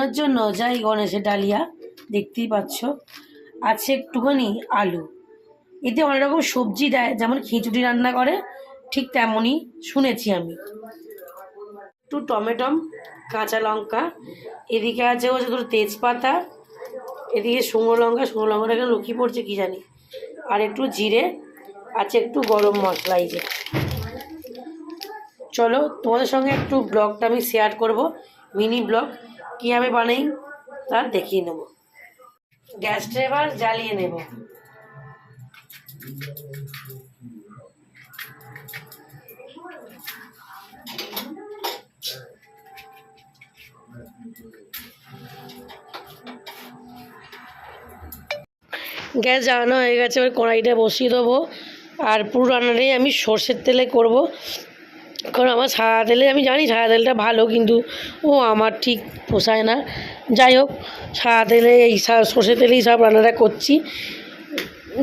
ফোড়নের জন্য যাই গণেশের ডালিয়া, দেখতেই পাচ্ছ। আছে একটুখানি আলু। এতে অনেক রকম সবজি দেয়, যেমন খিচুড়ি রান্না করে, ঠিক তেমনই শুনেছি আমি। একটু টমেটম, কাঁচা লঙ্কা, এদিকে আছে হচ্ছে তোর তেজপাতা, এদিকে শুকনো লঙ্কা, শুকনো লঙ্কাটা কেন লুকিয়ে পড়ছে কি জানি। আর একটু জিরে, আছে একটু গরম মশলা এই যে। চলো তোমাদের সঙ্গে একটু ব্লগটা আমি শেয়ার করব, মিনি ব্লগ। কীভাবে বানাই? তা দেখিয়ে নেব। গ্যাসটা এবার জ্বালিয়ে নেব। গ্যাস জ্বালানো হয়ে গেছে, এবার কড়াইটা বসিয়ে দেবো। আর পুরো রান্নাটাই আমি সর্ষের তেলে করব। কারণ আমার সাদা তেলে আমি জানি সাদা তেলটা ভালো, কিন্তু ও আমার ঠিক পোষায় না। যাই হোক সাদা তেলে এই সা- সর্ষের তেলেই সব রান্নাটা করছি।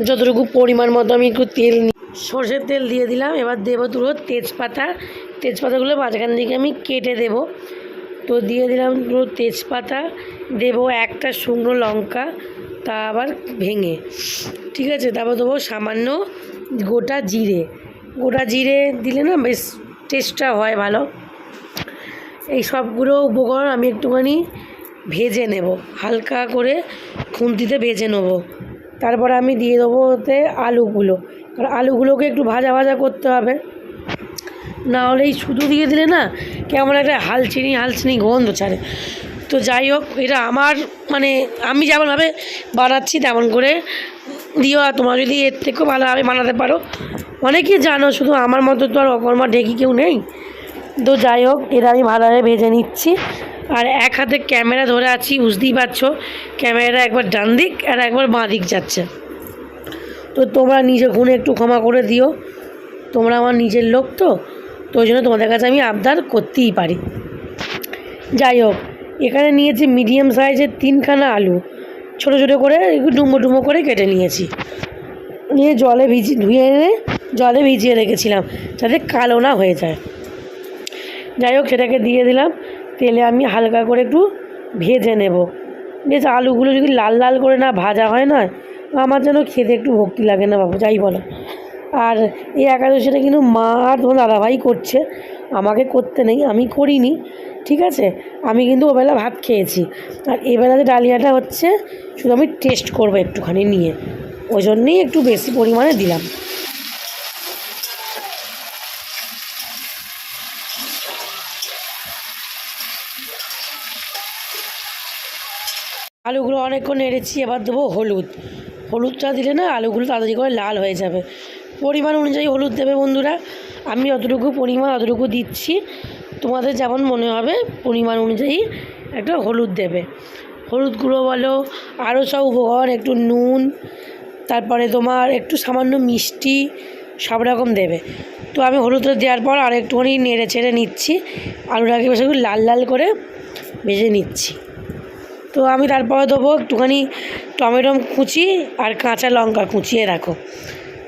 যতটুকু পরিমাণ মতো আমি একটু তেল নিই সর্ষের তেল দিয়ে দিলাম, এবার দেবো দুটো তেজপাতা। তেজপাতাগুলো মাঝখান দিকে আমি কেটে দেব। তো দিয়ে দিলাম দুটো তেজপাতা, দেবো একটা শুকনো লঙ্কা, তা আবার ভেঙে। ঠিক আছে? তারপর দেবো সামান্য গোটা জিরে। গোটা জিরে দিলে না বেশ টেস্টটা হয় ভালো। এই সবগুলো উপকরণ আমি একটুখানি ভেজে নেব। হালকা করে খুন্তিতে ভেজে নেব। তারপরে আমি দিয়ে দেবো ওতে আলুগুলো। কারণ আলুগুলোকে একটু ভাজা ভাজা করতে হবে। না হলে এই শুধু দিয়ে দিলে না কেমন একটা হালচিনি হালচিনি গন্ধ ছাড়ে। তো যাই হোক, এটা আমার মানে আমি যেমনভাবে বানাচ্ছি তেমন করে দিও। আর তোমরা যদি এর থেকেও ভালোভাবে বানাতে পারো অনেকেই জানো, শুধু আমার মতো তো আর অকর্মা ঢেকি কেউ নেই। তো যাই হোক, এটা আমি ভালোভাবে ভেজে নিচ্ছি। আর এক হাতে ক্যামেরা ধরে আছি, বুঝতেই পারছ। ক্যামেরাটা একবার ডান দিক আর একবার বাঁ দিক যাচ্ছে। তো তোমরা নিজে গুণে একটু ক্ষমা করে দিও। তোমরা আমার নিজের লোক তো তো ওই জন্য তোমাদের কাছে আমি আবদার করতেই পারি। যাই হোক, এখানে নিয়েছি মিডিয়াম সাইজের তিনখানা আলু। ছোটো ছোটো করে ডুমো ডুমো করে কেটে নিয়েছি। নিয়ে জলে ভিজি, ধুয়ে এনে জলে ভিজিয়ে রেখেছিলাম, যাতে কালো না হয়ে যায়। যাই হোক, সেটাকে দিয়ে দিলাম। তেলে আমি হালকা করে একটু ভেজে নেব। বেশ, আলুগুলো যদি লাল লাল করে না ভাজা হয় না, আমার যেন খেতে একটু ভক্তি লাগে না বাবু যাই বলো। আর এই একাদশীটা কিন্তু মা আর তোমার দাদাভাই করছে। আমাকে করতে নেই, আমি করিনি, ঠিক আছে? আমি কিন্তু ওবেলা ভাত খেয়েছি। আর এবেলাতে ডালিয়াটা হচ্ছে, শুধু আমি টেস্ট করব একটুখানি নিয়ে। ওই জন্যেই একটু বেশি পরিমাণে দিলাম। আলুগুলো অনেকক্ষণ নেড়েছি, এবার দেবো হলুদ। হলুদটা দিলে না আলুগুলো তাড়াতাড়ি করে লাল হয়ে যাবে। পরিমাণ অনুযায়ী হলুদ দেবে বন্ধুরা। আমি অতটুকু পরিমাণ অতটুকু দিচ্ছি। তোমাদের যেমন মনে হবে, পরিমাণ অনুযায়ী একটা হলুদ দেবে। হলুদ গুঁড়ো বলো, আরও সব উপকরণ, একটু নুন, তারপরে তোমার একটু সামান্য মিষ্টি, সব রকম দেবে। তো আমি হলুদটা দেওয়ার পর আর একটুখানি নেড়ে ছেড়ে নিচ্ছি। আলুটাকে বেশ লাল লাল করে ভেজে নিচ্ছি। তো আমি তারপরে দেবো একটুখানি টমেটো কুচি আর কাঁচা লঙ্কা কুচিয়ে রাখো।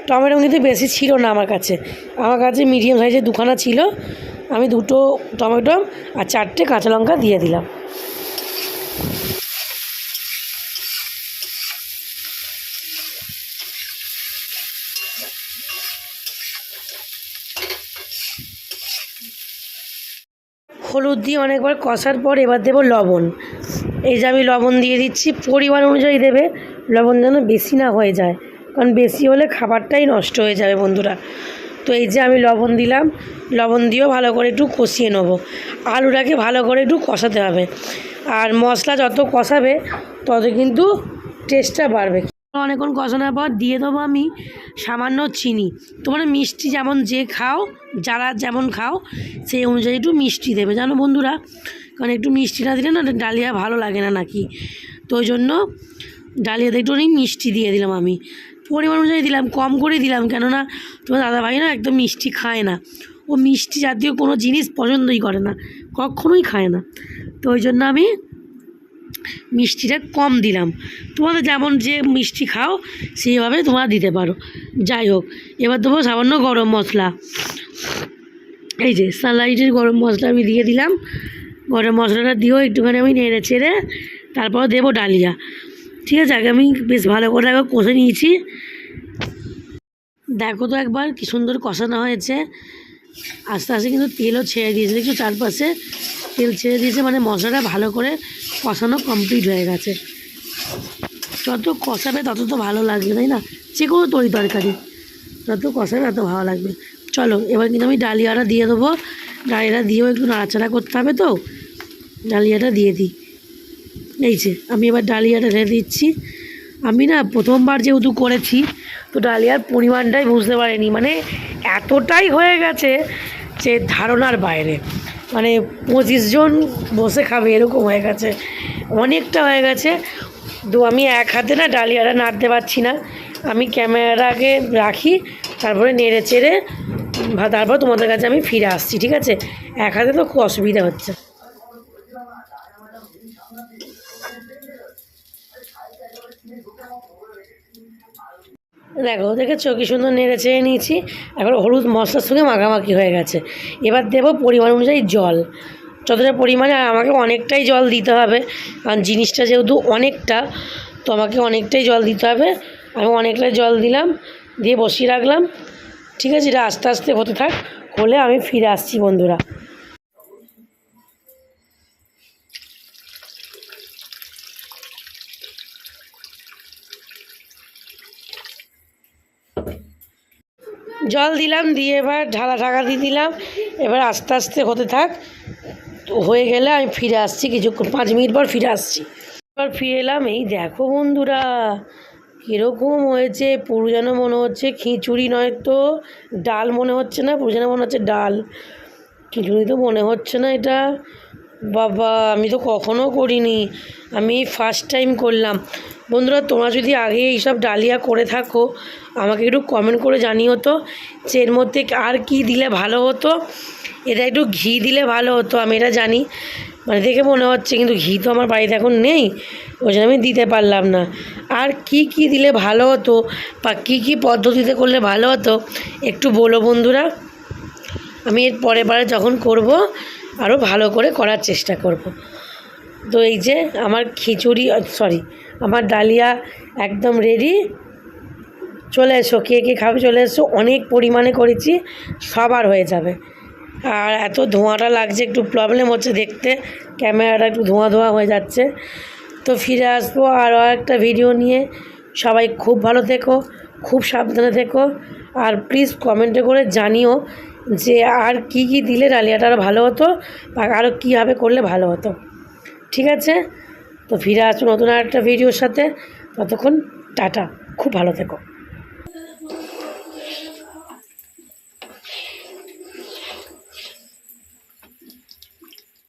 টমেটো কিন্তু বেশি ছিল না আমার কাছে। আমার কাছে মিডিয়াম সাইজের দুখানা ছিল। আমি দুটো টমেটো আর চারটে কাঁচা লঙ্কা দিয়ে দিলাম। হলুদ দিয়ে অনেকবার কষার পর এবার দেবো লবণ। এই যে আমি লবণ দিয়ে দিচ্ছি, পরিমাণ অনুযায়ী দেবে। লবণ যেন বেশি না হয়ে যায়, কারণ বেশি হলে খাবারটাই নষ্ট হয়ে যাবে বন্ধুরা। তো এই যে আমি লবণ দিলাম, লবণ দিয়েও ভালো করে একটু কষিয়ে নেব। আলুটাকে ভালো করে একটু কষাতে হবে। আর মশলা যত কষাবে, তত কিন্তু টেস্টটা বাড়বে। অনেকক্ষণ কষানোর পর দিয়ে দেবো আমি সামান্য চিনি। তোমরা মিষ্টি যেমন যে খাও, যারা যেমন খাও, সেই অনুযায়ী একটু মিষ্টি দেবে। জানো বন্ধুরা, কারণ একটু মিষ্টি না দিলে না ডালিয়া ভালো লাগে না নাকি? তো ওই জন্য ডালিয়াতে একটুখানি মিষ্টি দিয়ে দিলাম আমি। পরিমাণ অনুযায়ী দিলাম, কম করে দিলাম, কেননা তোমার দাদাভাই না একদম মিষ্টি খায় না। ও মিষ্টি জাতীয় কোনো জিনিস পছন্দই করে না, কখনোই খায় না। তো ওই জন্য আমি মিষ্টিটা কম দিলাম। তোমাদের যেমন যে মিষ্টি খাও, সেইভাবে তোমরা দিতে পারো। যাই হোক, এবার দেবো সামান্য গরম মশলা। এই যে সানলাইটের গরম মশলা আমি দিয়ে দিলাম। গরম মশলাটা দিয়েও একটুখানি আমি নেড়ে চেড়ে তারপর দেবো ডালিয়া। ঠিক আছে, আগে আমি বেশ ভালো করে আগে কষে নিয়েছি। দেখো তো একবার কি সুন্দর কষানো হয়েছে। আস্তে আস্তে কিন্তু তেলও ছেড়ে দিয়েছে। দেখছ চারপাশে তেল ছেড়ে দিয়েছে মানে মশলাটা ভালো করে কষানো কমপ্লিট হয়ে গেছে। যত কষাবে তত তো ভালো লাগবে, তাই না? যে কোনো তরি তরকারি। যত কষাবে তত ভালো লাগবে। চলো, এবার কিন্তু আমি ডালিয়াটা দিয়ে দেবো। ডালিয়াটা দিয়েও একটু নাড়াচাড়া করতে হবে তো। ডালিয়াটা দিয়ে দিই। এই যে, আমি এবার ডালিয়াটা ঢেলে দিচ্ছি। আমি না প্রথমবার যেহেতু করেছি তো ডালিয়ার পরিমাণটাই বুঝতে পারিনি। মানে এতটাই হয়ে গেছে যে ধারণার বাইরে। মানে পঁচিশ জন বসে খাবে এরকম হয়ে গেছে। অনেকটা হয়ে গেছে। তো আমি এক হাতে না ডালিয়াটা নাড়তে পারছি না। আমি ক্যামেরাকে রাখি, তারপরে নেড়ে চেড়ে, তারপর তোমাদের কাছে আমি ফিরে আসছি, ঠিক আছে? এক হাতে তো খুব অসুবিধা হচ্ছে। দেখো দেখেছ কি সুন্দর নেড়ে চেড়ে নিয়েছি। এখন হলুদ মশলার সঙ্গে মাখামাখি হয়ে গেছে। এবার দেবো পরিমাণ অনুযায়ী জল। যতটা পরিমাণে আমাকে অনেকটাই জল দিতে হবে, কারণ জিনিসটা যেহেতু অনেকটা, তো আমাকে অনেকটাই জল দিতে হবে। আমি অনেকটাই জল দিলাম, দিয়ে বসিয়ে রাখলাম। ঠিক আছে, এটা আস্তে আস্তে হতে থাক, হলে আমি ফিরে আসছি বন্ধুরা। জল দিলাম, দিয়ে এবার ঢালা ঢাকা দিয়ে দিলাম। এবার আস্তে আস্তে হতে থাক, হয়ে গেলে আমি ফিরে আসছি কিছুক্ষণ, পাঁচ মিনিট পর ফিরে আসছি। এবার ফিরে এলাম, এই দেখো বন্ধুরা, কীরকম হয়েছে, পুরো যেন মনে হচ্ছে খিচুড়ি নয় তো, ডাল মনে হচ্ছে না, পুরো যেন মনে হচ্ছে ডাল। খিচুড়ি তো মনে হচ্ছে না এটা। বাবা, আমি তো কখনো করিনি। আমি ফার্স্ট টাইম করলাম। বন্ধুরা, তোমরা যদি আগে এইসব ডালিয়া করে থাকো, আমাকে একটু কমেন্ট করে জানিও তো যে এর মধ্যে আর কি দিলে ভালো হতো। এটা একটু ঘি দিলে ভালো হতো, আমি এটা জানি। মানে দেখে মনে হচ্ছে, কিন্তু ঘি তো আমার বাড়িতে এখন নেই। ওই জন্য আমি দিতে পারলাম না। আর কি কি দিলে ভালো হতো বা কী কী পদ্ধতিতে করলে ভালো হতো, একটু বলো বন্ধুরা। আমি এর বারে যখন করব আরও ভালো করে করার চেষ্টা করব। তো এই যে আমার খিচুড়ি সরি আমার ডালিয়া একদম রেডি চলে এসো, কে কে খাবে চলে এসো। অনেক পরিমাণে করেছি সবার হয়ে যাবে। আর এত ধোঁয়াটা লাগছে, একটু প্রবলেম হচ্ছে দেখতে। ক্যামেরাটা একটু ধোঁয়া ধোঁয়া হয়ে যাচ্ছে। তো ফিরে আসব আরও একটা ভিডিও নিয়ে। সবাই খুব ভালো থেকো, খুব সাবধানে থেকো। আর প্লিজ কমেন্টে করে জানিও যে আর কি কি দিলে ডালিয়াটা আরও ভালো হতো বা আরও কীভাবে করলে ভালো হতো। ঠিক আছে? তো ফিরে আসুন নতুন আর একটা ভিডিওর সাথে। ততক্ষণ টাটা। খুব ভালো থেকো।